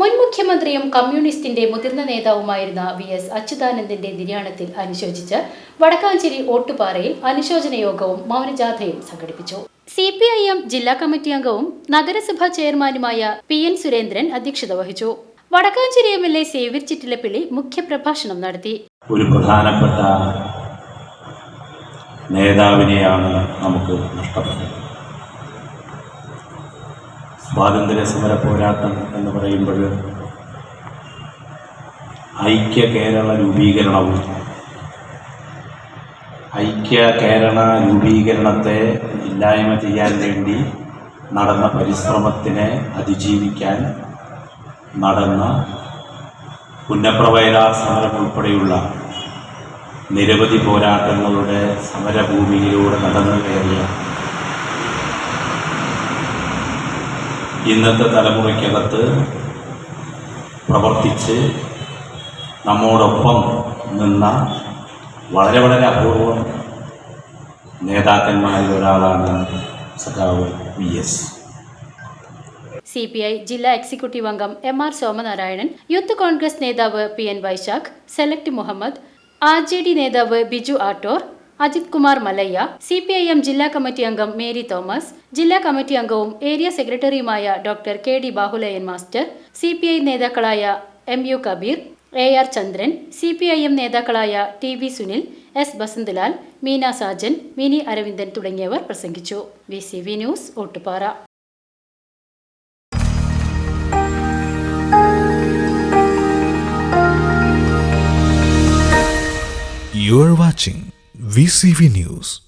മുൻ മുഖ്യമന്ത്രിയും കമ്മ്യൂണിസ്റ്റിന്റെ മുതിർന്ന നേതാവുമായിരുന്ന വി എസ് അച്യുതാനന്ദന്റെ നിര്യാണത്തിൽ അനുശോചിച്ച് വടക്കാഞ്ചേരി ഓട്ടുപാറയിൽ അനുശോചന യോഗവും മൗനജാഥയും സംഘടിപ്പിച്ചു. സി പി ഐ എം ജില്ലാ കമ്മിറ്റി അംഗവും നഗരസഭാ ചെയർമാനുമായ പി എൻ സുരേന്ദ്രൻ അധ്യക്ഷത വഹിച്ചു. Vadakkancherry M L A Xavier Chittilappilly മുഖ്യപ്രഭാഷണം നടത്തി. ഒരു പ്രധാനപ്പെട്ട നേതാവിനെയാണ് നമുക്ക് നഷ്ടപ്പെട്ടത്. സ്വാതന്ത്ര്യ സമര പോരാട്ടം എന്ന് പറയുമ്പോൾ ഐക്യ കേരള രൂപീകരണവും ഐക്യ കേരള രൂപീകരണത്തെ ഇല്ലായ്മ ചെയ്യാൻ വേണ്ടി നടന്ന പരിശ്രമത്തിനെ അതിജീവിക്കാൻ നടന്ന പുന്നപ്രവയലാർ സമരം ഉൾപ്പെടെയുള്ള നിരവധി പോരാട്ടങ്ങളുടെ സമരഭൂമിയിലൂടെ നടന്നു കയറിയ ഇന്നത്തെ തലമുറയ്ക്കകത്ത് പ്രവർത്തിച്ച് നമ്മോടൊപ്പം നിന്ന വളരെ വളരെ അപൂർവം നേതാക്കന്മാരിൽ ഒരാളാണ് സഖാവ് V S. C P I ജില്ലാ എക്സിക്യൂട്ടീവ് അംഗം M R Somanarayanan Youth Congress നേതാവ് P N Vaisakh select Muhammad R J D നേതാവ് Biju Attoor Ajith Kumar Malayya C P I M ജില്ലാ കമ്മിറ്റി അംഗം മേരി തോമസ് ജില്ലാ committee അംഗവും area സെക്രട്ടറിയുമായ doctor K D Bahuleyan master C P I നേതാക്കളായ M U Kabeer A R Chandran C P I M നേതാക്കളായ T V Sunil S Basantlal Meena Sajan Mini Aravindan തുടങ്ങിയവർ പ്രസംഗിച്ചു. V C V news Ottupara. You watching VCV News.